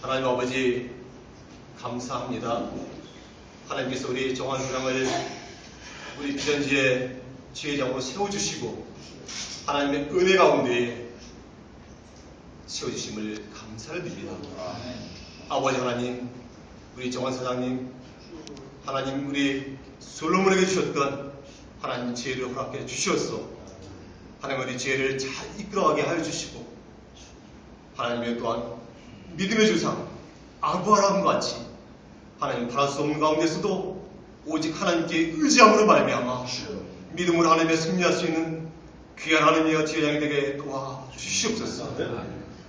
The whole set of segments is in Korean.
하나님 아버지 감사합니다. 하나님께서 우리 정한 수장을 우리 비전지의 지회장으로 세워주시고 하나님의 은혜 가운데 세워주심을 감사를 드립니다. 아버지 하나님, 우리 정한 사장님, 하나님 우리 솔로몬에게 주셨던 하나님 지혜를 허락해 주시었소. 하나님 우리 지혜를 잘 이끌어가게 하여 주시고 하나님의 또한 믿음의 조상 아브라함과 같이 하나님 바랄 수 없는 가운데서도 오직 하나님께 의지함으로 말미암아 믿음으로 하나님의 승리할 수 있는 귀한 하나님의 지혜장이 되게 도와주시옵소서.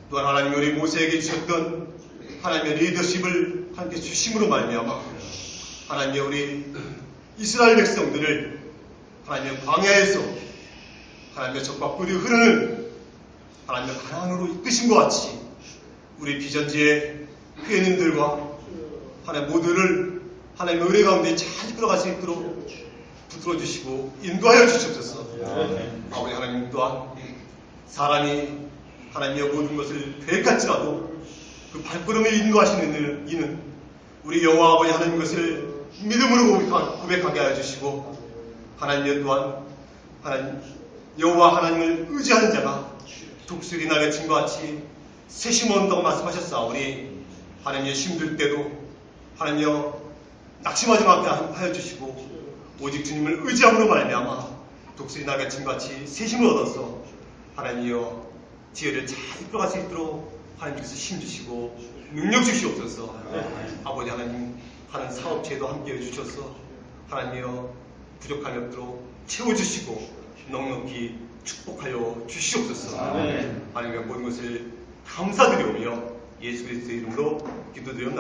또한 하나님 우리 모세에게 주셨던 하나님의 리더십을 하나님께 주심으로 말미암아 하나님의 우리 이스라엘 백성들을 하나님의 광야에서 하나님의 적과 꿀이 흐르는 하나님의 가난으로 이끄신 것 같이 우리 비전지의 회원님들과 하나님 모두를 하나님의 은혜 가운데 잘 이끌어갈 수 있도록 붙들어 주시고 인도하여 주시옵소서. 아버지 하나님 또한 사람이 하나님의 모든 것을 계획할지라도 그 발걸음을 인도하시는 이는, 우리 여호와 아버지 하나님 것을 믿음으로 고백하- 고백하게 하여 주시고 하나님 또한 하나님 여호와 하나님을 의지하는 자가 독수리 날의 친과 같이 세심 온다고 말씀하셨사오니 하나님의 힘들 때도 하나님여 낙심하지 않게 하여 주시고 오직 주님을 의지함으로 말미암아 독수리 날의 친과 같이 세심을 얻어서 하나님여 지혜를 잘 이끌어갈 수 있도록 하나님께서 힘 주시고 능력 주시옵소서 아버지 하나님 하는 사업체에도 함께 해주셔서 하나님여 부족함이 없도록 채워주시고 넉넉히 축복하여 주시옵소서. 하나님의 모든 것을 감사드리오며 예수 그리스도의 이름으로 기도드렸나이다